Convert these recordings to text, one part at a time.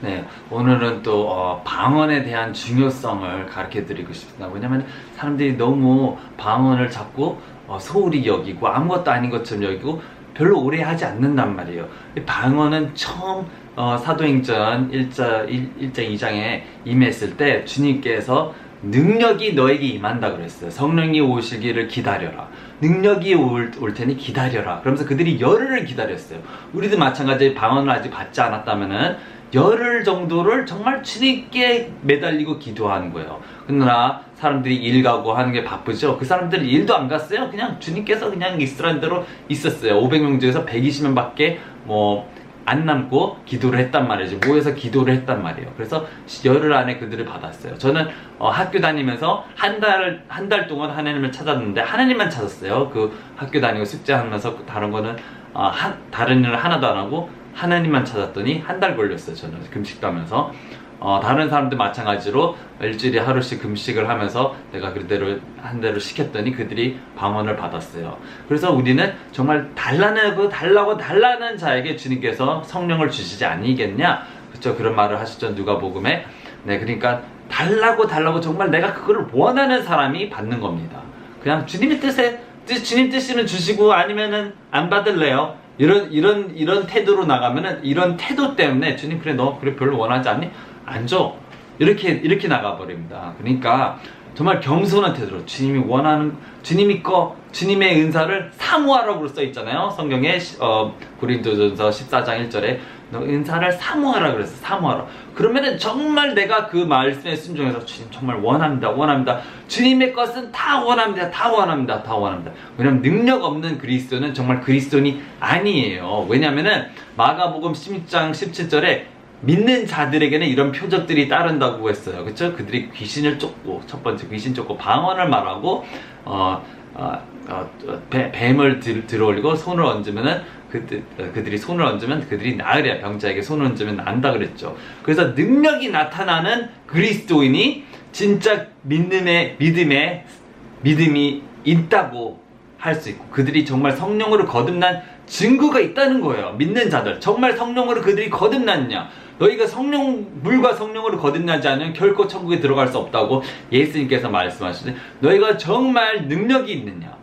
네, 오늘은 또 어, 방언에 대한 중요성을 가르쳐 드리고 싶습니다. 왜냐면 사람들이 너무 방언을 자꾸 어, 소홀히 여기고 아무것도 아닌 것처럼 여기고 별로 오래 하지 않는단 말이에요. 이 방언은 처음 어, 사도행전 1자, 1, 장 2장에 임했을 때 주님께서 능력이 너에게 임한다 그랬어요. 성령이 오시기를 기다려라. 능력이 올, 올 테니 기다려라. 그러면서 그들이 열흘을 기다렸어요. 우리도 마찬가지 방언을 아직 받지 않았다면은 열흘 정도를 정말 주님께 매달리고 기도하는 거예요. 그러나 사람들이 일 가고 하는 게 바쁘죠. 그 사람들이 일도 안 갔어요. 그냥 주님께서 그냥 이스라엘 대로 있었어요. 500명 중에서 120명밖에 뭐 안 남고 기도를 했단 말이죠. 모여서 기도를 했단 말이에요. 그래서 열흘 안에 그들을 받았어요. 저는 어, 학교 다니면서 한 달, 한 달 동안 하나님을 찾았는데 하나님만 찾았어요. 그 학교 다니고 숙제하면서 다른 거는 어, 한, 다른 일을 하나도 안 하고 하나님만 찾았더니 한 달 걸렸어요. 저는 금식도 하면서. 어, 다른 사람들 마찬가지로 일주일에 하루씩 금식을 하면서 내가 그대로 한 대로 시켰더니 그들이 방언을 받았어요. 그래서 우리는 정말 달라내고 달라고 달라는 자에게 주님께서 성령을 주시지 아니겠냐? 그렇죠? 그런 말을 하셨죠. 누가복음에. 네, 그러니까 달라고 달라고 정말 내가 그거를 원하는 사람이 받는 겁니다. 그냥 주님의 뜻에 뜻, 주님 뜻이면 주시고 아니면은 안 받을래요. 이런 이런 이런 태도로 나가면은 이런 태도 때문에 주님 그래 너 그래 별로 원하지 않니? 안 줘. 이렇게 이렇게 나가 버립니다. 그러니까 정말 겸손한 태도로 주님이 원하는 주님이 거 주님의 은사를 사모하라고 써 있잖아요. 성경에 어, 고린도전서 14장 1절에 너 은사를 사모하라 그랬어. 사모하라. 그러면은 정말 내가 그 말씀에 순종해서 주님 정말 원합니다. 원합니다. 주님의 것은 다 원합니다. 다 원합니다. 다 원합니다. 왜냐면 능력 없는 그리스도는 정말 그리스도인이 아니에요. 왜냐면은 마가복음 16장 17절에 믿는 자들에게는 이런 표적들이 따른다고 했어요. 그렇죠? 그들이 귀신을 쫓고 첫 번째 귀신 쫓고 방언을 말하고 어, 어, 어, 배, 뱀을 들, 들어올리고 손을 얹으면은 그들, 그들이 손을 얹으면 그들이 나으랴 병자에게 손을 얹으면 난다 그랬죠. 그래서 능력이 나타나는 그리스도인이 진짜 믿음의 믿음의 믿음이 있다고 할 수 있고 그들이 정말 성령으로 거듭난 증거가 있다는 거예요. 믿는 자들 정말 성령으로 그들이 거듭났냐? 너희가 성령 물과 성령으로 거듭나지 않으면 결코 천국에 들어갈 수 없다고 예수님께서 말씀하시는데 너희가 정말 능력이 있느냐?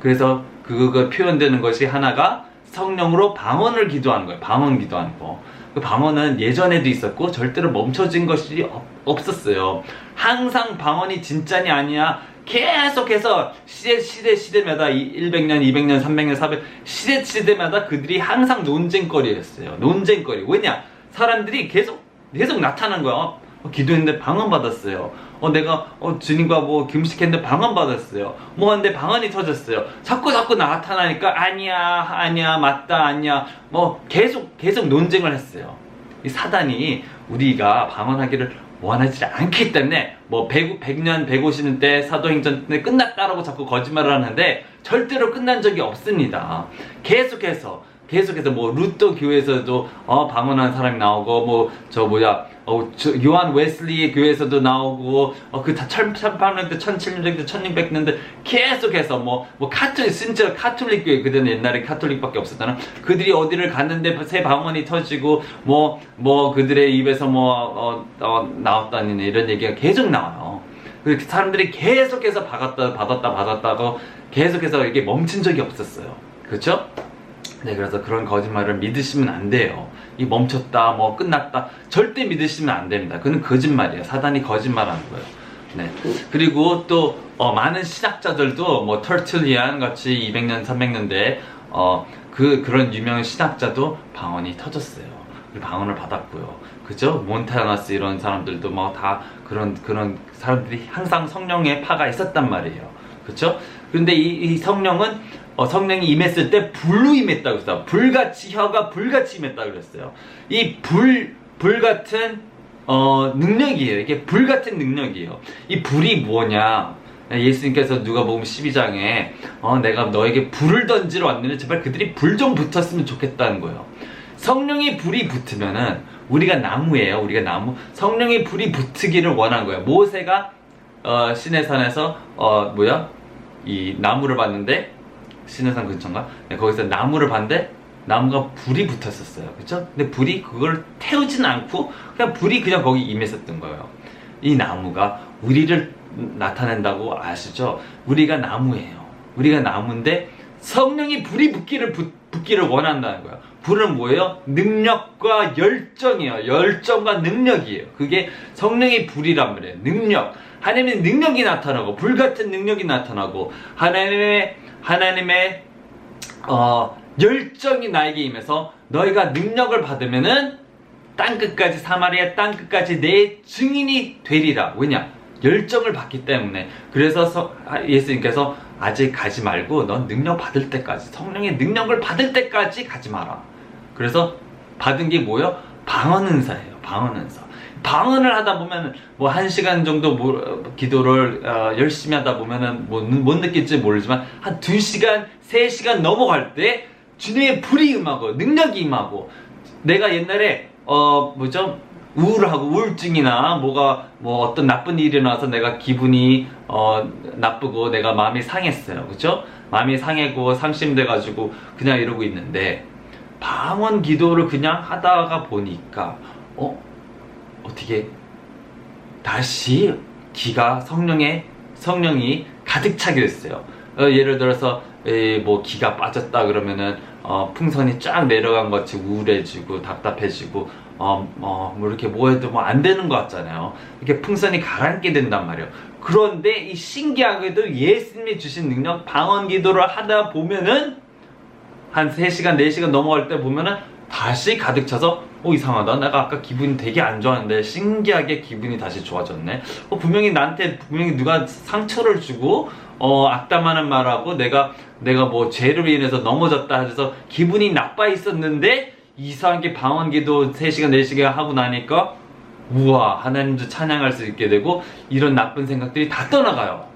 그래서 그거 표현되는 것이 하나가 성령으로 방언을 기도하는 거예요. 방언 기도하는 거. 그 방언은 예전에도 있었고 절대로 멈춰진 것이 없었어요. 항상 방언이 진짜니 아니야. 계속해서 시대 시대 시대마다 100년, 200년, 300년, 400 시대 시대마다 그들이 항상 논쟁거리였어요. 논쟁거리. 왜냐? 사람들이 계속 계속 나타난 거야. 어, 기도했는데 방언 받았어요. 어 내가 어 주님과 뭐 금식했는데 방언 받았어요. 뭐 하는데 방언이 터졌어요. 자꾸 자꾸 나타나니까 아니야 아니야 맞다 아니야 뭐 계속 계속 논쟁을 했어요. 이 사단이 우리가 방언하기를 원하지 않기 때문에 뭐 100, 100년 150년 때 사도행전 때 끝났다라고 자꾸 거짓말을 하는데 절대로 끝난 적이 없습니다. 계속해서 계속해서 뭐 루터 교회에서도 어 방언한 사람이 나오고 뭐 저 뭐야 어 요한 웨슬리의 교회에서도 나오고 어그 1800년 때 1700년 때 1600년대 계속해서 뭐뭐 뭐 카톨릭 진짜 카톨릭 교회 그때는 옛날에 카톨릭밖에 없었잖아 그들이 어디를 갔는데 새 방언이 터지고 뭐뭐 뭐 그들의 입에서 뭐 어, 어, 나왔다는 이런 얘기가 계속 나와요. 그 사람들이 계속해서 받았다 받았다 받았다고 계속해서 이게 멈춘 적이 없었어요. 그렇죠? 네, 그래서 그런 거짓말을 믿으시면 안 돼요. 이 멈췄다, 뭐 끝났다, 절대 믿으시면 안 됩니다. 그건 거짓말이에요. 사단이 거짓말하는 거예요. 네. 그리고 또 어, 많은 신학자들도 뭐 터틀리안 같이 200년, 300년대 어, 그 그런 유명한 신학자도 방언이 터졌어요. 방언을 받았고요. 그죠? 몬타나스 이런 사람들도 뭐 다 그런 그런 사람들이 항상 성령의 파가 있었단 말이에요. 그렇죠? 그런데 이, 이 성령은 어, 성령이 임했을 때 불로 임했다고 했어요. 불같이 혀가 불같이 임했다고 그랬어요. 이 불, 불 같은 어, 능력이에요. 이게 불 같은 능력이에요. 이 불이 뭐냐? 예수님께서 누가 보면 12장에 어, 내가 너에게 불을 던지러 왔는데 제발 그들이 불 좀 붙었으면 좋겠다는 거예요. 성령이 불이 붙으면은 우리가 나무예요. 우리가 나무. 성령이 불이 붙기를 원한 거예요. 모세가 어, 시내산에서 어, 뭐야? 이 나무를 봤는데 신해산 근처인가? 네, 거기서 나무를 봤는데 나무가 불이 붙었었어요. 그쵸? 근데 불이 그걸 태우진 않고 그냥 불이 그냥 거기 임했었던 거예요. 이 나무가 우리를 나타낸다고 아시죠? 우리가 나무예요. 우리가 나무인데 성령이 불이 붙기를 붙, 붙기를 원한다는 거예요. 불은 뭐예요? 능력과 열정이에요. 열정과 능력이에요. 그게 성령의 불이란 말이에요. 능력. 하나님의 능력이 나타나고 불 같은 능력이 나타나고 하나님의 하나님의 어, 열정이 나에게 임해서 너희가 능력을 받으면은 땅 끝까지 사마리아 땅 끝까지 내 증인이 되리라. 왜냐? 열정을 받기 때문에. 그래서 서- 아, 예수님께서 아직 가지 말고 넌 능력 받을 때까지 성령의 능력을 받을 때까지 가지 마라. 그래서 받은 게 뭐예요? 방언 은사예요. 방언 은사. 방언을 하다 보면 뭐 한 시간 정도 뭐, 기도를 어, 열심히 하다 보면은 뭐, 못 느낄지 모르지만 한 두 시간, 세 시간 넘어갈 때 주님의 불이 임하고 능력이 임하고 내가 옛날에 어 뭐죠? 우울하고 우울증이나 뭐가 뭐 어떤 나쁜 일이 일어나서 내가 기분이 어 나쁘고 내가 마음이 상했어요. 그죠 마음이 상하고 상심돼 가지고 그냥 이러고 있는데 방언 기도를 그냥 하다가 보니까 어 어떻게 다시 기가 성령의 성령이 가득 차게 됐어요. 어, 예를 들어서 에, 뭐 기가 빠졌다 그러면은 어, 풍선이 쫙 내려간 것 같이 우울해지고 답답해지고 어, 어, 뭐 이렇게 뭐 해도 뭐 안 되는 것 같잖아요. 이렇게 풍선이 가라앉게 된단 말이에요. 그런데 이 신기하게도 예수님이 주신 능력 방언 기도를 하다 보면은 한 3시간, 4시간 넘어갈 때 보면은 다시 가득 차서 어 이상하다. 내가 아까 기분이 되게 안 좋았는데 신기하게 기분이 다시 좋아졌네. 어 분명히 나한테 분명히 누가 상처를 주고 어 악담하는 말하고 내가 내가 뭐 죄를 인해서 넘어졌다 해서 기분이 나빠 있었는데 이상하게 방언기도 3시간 4시간 하고 나니까 우와 하나님도 찬양할 수 있게 되고 이런 나쁜 생각들이 다 떠나가요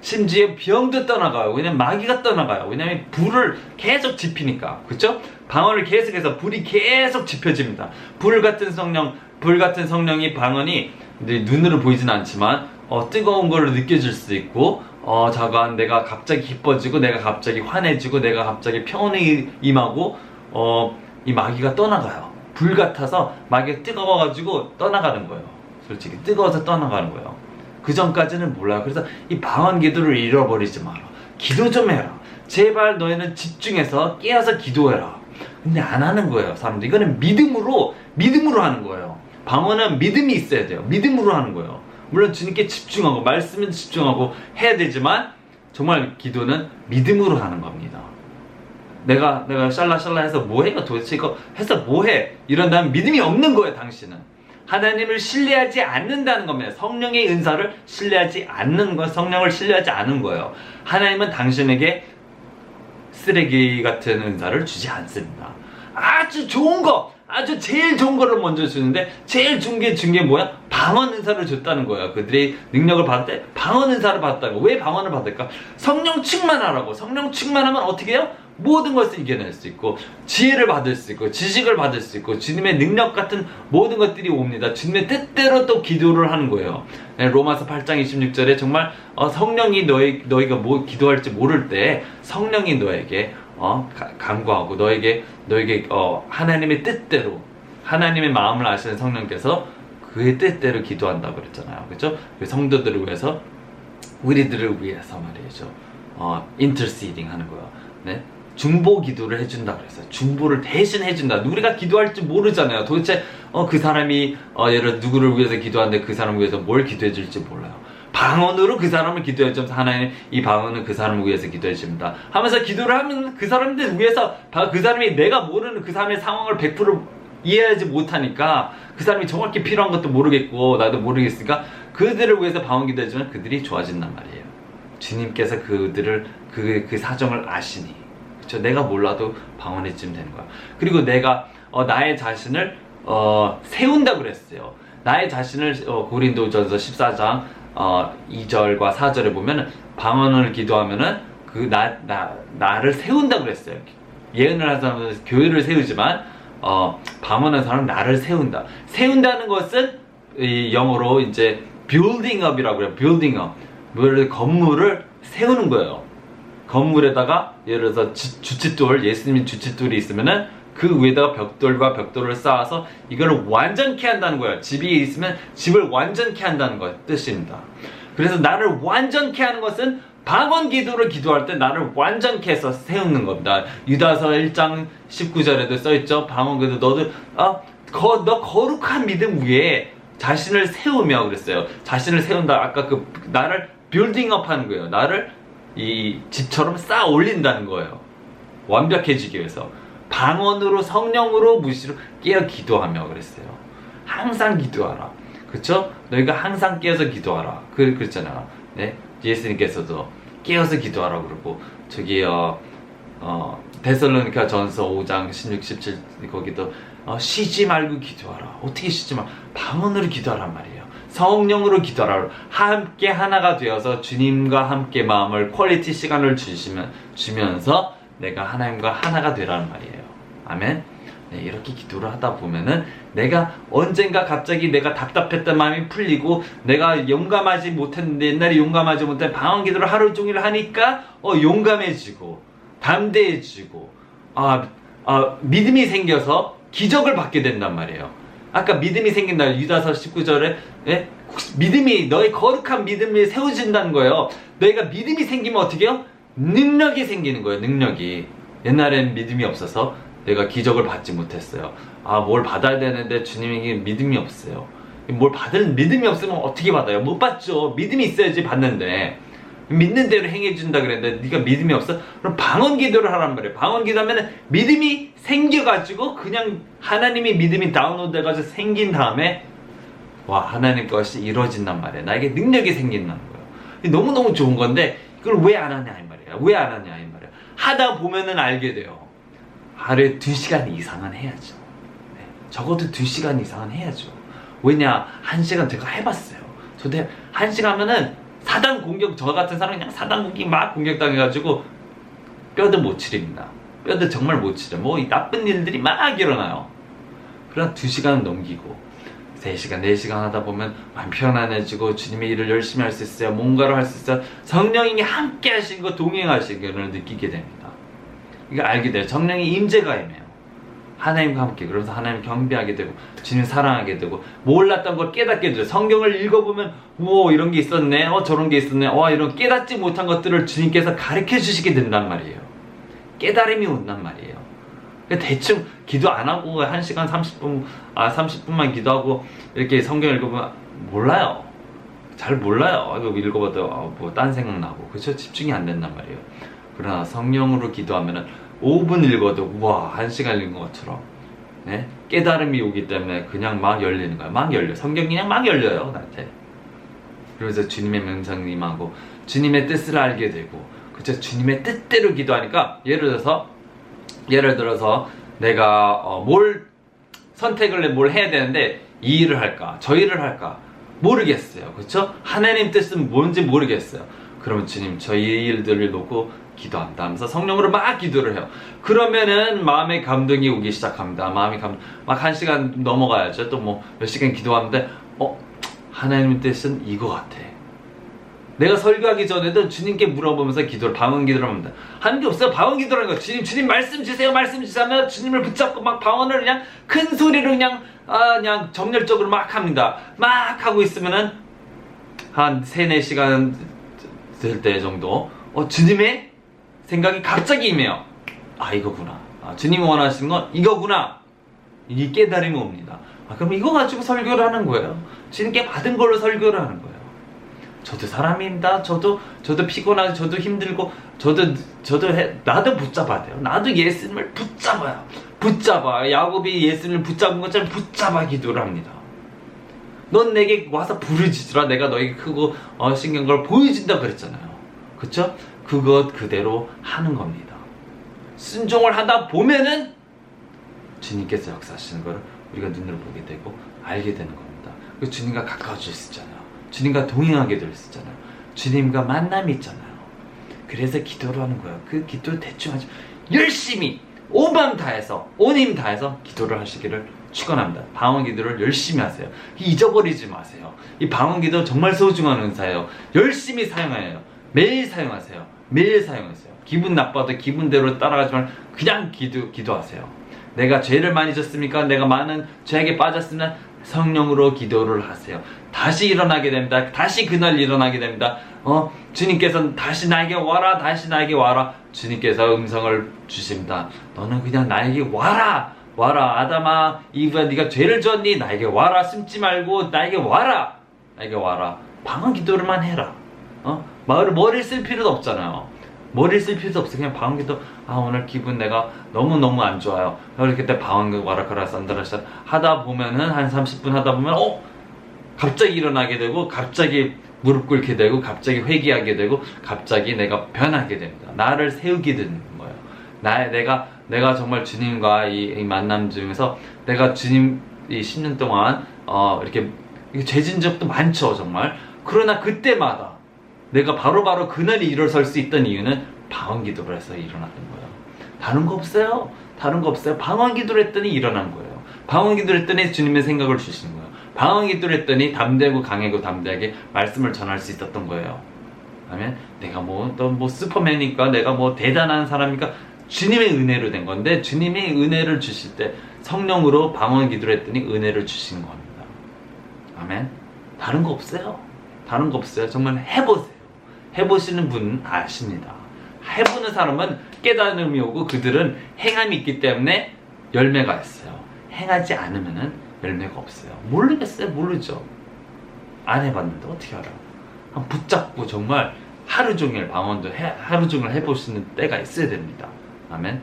심지어 병도 떠나가요. 왜냐면 마귀가 떠나가요. 왜냐면 불을 계속 지피니까. 그쵸? 방언을 계속해서 불이 계속 지펴집니다. 불 같은 성령, 불 같은 성령이 방언이 눈으로 보이진 않지만 어, 뜨거운 걸로 느껴질 수 있고 어, 자관 내가 갑자기 기뻐지고 내가 갑자기 화내지고 내가 갑자기 평온이 임하고 어, 이 마귀가 떠나가요. 불 같아서 마귀가 뜨거워가지고 떠나가는 거예요. 솔직히 뜨거워서 떠나가는 거예요. 그 전까지는 몰라요. 그래서 이 방언 기도를 잃어버리지 마라. 기도 좀 해라. 제발 너희는 집중해서 깨어서 기도해라. 근데 안 하는 거예요, 사람들. 이거는 믿음으로, 믿음으로 하는 거예요. 방언은 믿음이 있어야 돼요. 믿음으로 하는 거예요. 물론 주님께 집중하고, 말씀에 집중하고 해야 되지만, 정말 기도는 믿음으로 하는 겁니다. 내가, 내가 샬라샬라 해서 뭐 해요? 도대체 이거 해서 뭐 해? 이런다면 믿음이 없는 거예요, 당신은. 하나님을 신뢰하지 않는다는 겁니다. 성령의 은사를 신뢰하지 않는 것, 성령을 신뢰하지 않은 거예요. 하나님은 당신에게 쓰레기 같은 은사를 주지 않습니다. 아주 좋은 거, 아주 제일 좋은 거를 먼저 주는데 제일 좋은 게 준 게 뭐야? 방언 은사를 줬다는 거예요. 그들이 능력을 받을 때 방언 은사를 받았다는 거. 왜 방언을 받을까? 성령 충만하라고. 성령 충만하면 어떻게 해요? 모든 것을 이겨낼 수 있고 지혜를 받을 수 있고 지식을 받을 수 있고 주님의 능력 같은 모든 것들이 옵니다. 주님의 뜻대로 또 기도를 하는 거예요. 네, 로마서 8장 26절에 정말 어, 성령이 너희 너희가 뭐 기도할지 모를 때 성령이 너에게 어, 가- 간구하고 너에게 너에게 어, 하나님의 뜻대로 하나님의 마음을 아시는 성령께서 그의 뜻대로 기도한다고 그랬잖아요. 그렇죠? 그 성도들을 위해서 우리들을 위해서 말이죠. 어, 인터시딩 하는 거예요. 네? 중보 기도를 해준다 그랬어요. 중보를 대신 해준다. 우리가 기도할지 모르잖아요. 도대체 어, 그 사람이 어, 예를 누구를 위해서 기도하는데 그 사람을 위해서 뭘 기도해 줄지 몰라요. 방언으로 그 사람을 기도해 주면서 하나님 이 방언은 그 사람을 위해서 기도해 줍니다. 하면서 기도를 하면 그 사람들 위해서 바- 그 사람이 내가 모르는 그 사람의 상황을 100% 이해하지 못하니까 그 사람이 정확히 필요한 것도 모르겠고 나도 모르겠으니까 그들을 위해서 방언 기도해 주면 그들이 좋아진단 말이에요. 주님께서 그들을 그, 그 사정을 아시니 그쵸? 내가 몰라도 방언해 주면 되는 거야. 그리고 내가 어, 나의 자신을 어, 세운다 그랬어요. 나의 자신을 어, 고린도전서 14장 어, 2절과 4절에 보면은 방언을 기도하면은 그 나 나 나를 세운다 그랬어요. 예언을 사람은 교회를 세우지만 어, 방언하는 사람은 나를 세운다. 세운다는 것은 이 영어로 이제 building up이라고 그래요. building up. 뭘 건물을 세우는 거예요. 건물에다가 예를 들어서 지- 주칫돌 예수님 주칫돌이 있으면은 그 위에다가 벽돌과 벽돌을 쌓아서 이거를 완전케 한다는 거예요. 집이 있으면 집을 완전케 한다는 거 뜻입니다. 그래서 나를 완전케 하는 것은 방언 기도를 기도할 때 나를 완전케 해서 세우는 겁니다. 유다서 1장 19절에도 써있죠. 방언 기도 너도 어, 거, 너 거룩한 믿음 위에 자신을 세우며 그랬어요. 자신을 세운다. 아까 그 나를 빌딩업 하는 거예요. 나를 이 집처럼 쌓아 올린다는 거예요. 완벽해지기 위해서 방언으로 성령으로 무시로 깨어 기도하며 그랬어요. 항상 기도하라. 그쵸? 너희가 항상 깨어서 기도하라. 그, 그랬잖아. 네? 예수님께서도 깨어서 기도하라 그러고, 저기, 어, 어, 데살로니가 전서 5장 16, 17, 거기도, 어, 쉬지 말고 기도하라. 어떻게 쉬지 말 방언으로 기도하란 말이에요. 성령으로 기도하라. 함께 하나가 되어서 주님과 함께 마음을 퀄리티 시간을 주시면, 주면서 내가 하나님과 하나가 되라는 말이에요. 아멘. 네, 이렇게 기도를 하다 보면은 내가 언젠가 갑자기 내가 답답했던 마음이 풀리고 내가 용감하지 못했는데 옛날에 용감하지 못한 방언 기도를 하루 종일 하니까 어 용감해지고 담대해지고 아, 아 믿음이 생겨서 기적을 받게 된단 말이에요. 아까 믿음이 생긴다 유다서 19절에 예? 믿음이 너의 거룩한 믿음이 세워진다는 거예요. 너희가 믿음이 생기면 어떻게 해요? 능력이 생기는 거예요. 능력이 옛날엔 믿음이 없어서 내가 기적을 받지 못했어요. 아, 뭘 받아야 되는데 주님에게 믿음이 없어요. 뭘 받을 믿음이 없으면 어떻게 받아요? 못 받죠. 믿음이 있어야지 받는데. 믿는 대로 행해준다 그랬는데 네가 믿음이 없어? 그럼 방언 기도를 하란 말이에요. 방언 기도하면 믿음이 생겨가지고 그냥 하나님이 믿음이 다운로드돼가지고 생긴 다음에 와 하나님 것이 이루어진단 말이에요. 나에게 능력이 생긴다는 거예요. 너무너무 좋은 건데 이걸 왜 안 하냐 이 말이에요. 왜 안 하냐 이 말이에요. 하다 보면은 알게 돼요. 하루에 2시간 이상은 해야죠. 네, 적어도 2시간 이상은 해야죠. 왜냐? 1시간 제가 해봤어요. 저도 1시간 하면은 사단 공격, 저 같은 사람이 그냥 사단 공격 막 공격당해가지고 뼈도 못 치립니다. 뼈도 정말 못 치려. 뭐이 나쁜 일들이 막 일어나요. 그러나 2시간 넘기고 3시간, 4시간 하다 보면 마음 편안해지고 주님의 일을 열심히 할 수 있어요. 뭔가를 할 수 있어요. 성령이 함께 하시고 동행하시기를 느끼게 됩니다. 이거 알게 돼요. 성령의 임재가 임해요. 하나님과 함께 그러면서 하나님 경배하게 되고 주님 사랑하게 되고 몰랐던 걸 깨닫게 돼요. 성경을 읽어보면 우와 이런 게 있었네. 어 저런 게 있었네. 와 이런 깨닫지 못한 것들을 주님께서 가르쳐 주시게 된단 말이에요. 깨달음이 온단 말이에요. 그러니까 대충 기도 안 하고 1시간 30분 아 30분만 기도하고 이렇게 성경 읽어보면 몰라요. 잘 몰라요. 이거 읽어봐도 어, 뭐딴 생각 나고 그렇죠 집중이 안 된단 말이에요. 그러나 성령으로 기도하면은 5분 읽어도 우와 1시간 읽은 것처럼 네? 깨달음이 오기 때문에 그냥 막 열리는 거야. 막 열려. 성경이 그냥 막 열려요 나한테. 그러면서 주님의 명상님하고 주님의 뜻을 알게 되고 그쵸 주님의 뜻대로 기도하니까 예를 들어서 예를 들어서 내가 어, 뭘 선택을 해, 뭘 해야 되는데 이 일을 할까 저 일을 할까 모르겠어요 그쵸 하나님 뜻은 뭔지 모르겠어요 그러면 주님 저이 일들을 놓고 기도한다 하면서 성령으로 막 기도를 해요 그러면은 마음의 감동이 오기 시작합니다 마음이 감막 한 시간 넘어가야죠 또 뭐 몇 시간 기도하는데 어 하나님의 뜻은 이거 같아 내가 설교하기 전에도 주님께 물어보면서 기도를 방언 기도를 합니다. 하는 게 없어요. 방언 기도라는 거. 주님 주님 말씀 주세요. 말씀. 하면 주님을 붙잡고 막 방언을 그냥 큰 소리로 그냥 아 그냥 정열적으로 막 합니다. 막 하고 있으면은 한 3, 4시간 될 때 정도 어 주님의 생각이 갑자기 임해요. 아 이거구나. 아, 주님이 원하시는 건 이거구나. 이 깨달음이 옵니다. 아, 그럼 이거 가지고 설교를 하는 거예요. 주님께 받은 걸로 설교를 하는 거예요. 저도 사람입니다. 저도 저도 피곤하고 저도 힘들고 저도 저도 해, 나도 붙잡아야 돼요. 나도 예수님을 붙잡아요. 붙잡아. 야곱이 예수님을 붙잡은 것처럼 붙잡아 기도를 합니다. 넌 내게 와서 부르짖으라. 내가 너에게 크고 어, 신경 걸 보여준다 그랬잖아요. 그쵸? 그것 그대로 하는 겁니다. 순종을 하다 보면은 주님께서 역사하시는 것을 우리가 눈으로 보게 되고 알게 되는 겁니다. 그 주님과 가까워질 수 있잖아요. 주님과 동행하게 될 수 있잖아요. 주님과 만남이 있잖아요. 그래서 기도를 하는 거예요. 그 기도를 대충 하지 열심히 오밤 다해서 온 힘 다해서 기도를 하시기를 축원합니다. 방언 기도를 열심히 하세요. 잊어버리지 마세요. 이 방언 기도 정말 소중한 은사예요. 열심히 사용해요. 매일 사용하세요. 매일 사용하세요. 기분 나빠도 기분대로 따라가지만 그냥 기도 기도하세요. 내가 죄를 많이 졌습니까? 내가 많은 죄에게 빠졌으면 성령으로 기도를 하세요. 다시 일어나게 됩니다. 다시 그날 일어나게 됩니다. 어, 주님께서는 다시 나에게 와라, 다시 나에게 와라. 주님께서 음성을 주십니다. 너는 그냥 나에게 와라, 와라. 아담아, 이브야, 네가 죄를 졌니? 나에게 와라. 숨지 말고 나에게 와라, 나에게 와라. 방언 기도를만 해라. 어, 마을 머리 쓸 필요도 없잖아요. 머리 쓸 필요도 없어. 그냥 방언 기도. 아 오늘 기분 내가 너무 너무 안 좋아요. 이렇게 때 방언 그 와라카라 산다라샤 하다 보면은 한 30분 하다 보면 어 갑자기 일어나게 되고 갑자기 무릎 꿇게 되고 갑자기 회개하게 되고 갑자기 내가 변하게 됩니다. 나를 세우게 되는 거예요. 나 내가 내가 정말 주님과 이, 이 만남 중에서 내가 주님 이 10년 동안 어 이렇게 죄진 적도 많죠 정말. 그러나 그때마다 내가 바로 바로 그날이 일어설 수 있던 이유는 방언 기도를 해서 일어났던 거예요. 다른 거 없어요. 다른 거 없어요. 방언 기도를 했더니 일어난 거예요. 방언 기도를 했더니 주님의 생각을 주시는 거예요. 방언 기도를 했더니 담대하고 강하고 담대하게 말씀을 전할 수 있었던 거예요. 아멘. 내가 뭐또뭐 슈퍼맨이니까 내가 뭐 대단한 사람이니까 주님의 은혜로 된 건데 주님이 은혜를 주실 때 성령으로 방언 기도를 했더니 은혜를 주신 겁니다. 아멘. 다른 거 없어요. 다른 거 없어요. 정말 해보세요. 해보시는 분 아십니다. 해보는 사람은 깨달음이 오고 그들은 행함이 있기 때문에 열매가 있어요. 행하지 않으면은 열매가 없어요. 모르겠어요. 모르죠. 안 해봤는데 어떻게 알아요? 한 붙잡고 정말 하루 종일 방언도 해, 하루 종일 해보시는 때가 있어야 됩니다. 아멘.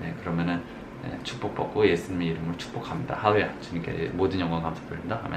네, 그러면은 네, 축복받고 예수님의 이름으로 축복합니다. 하루야 주님께 모든 영광 감사드립니다. 아멘.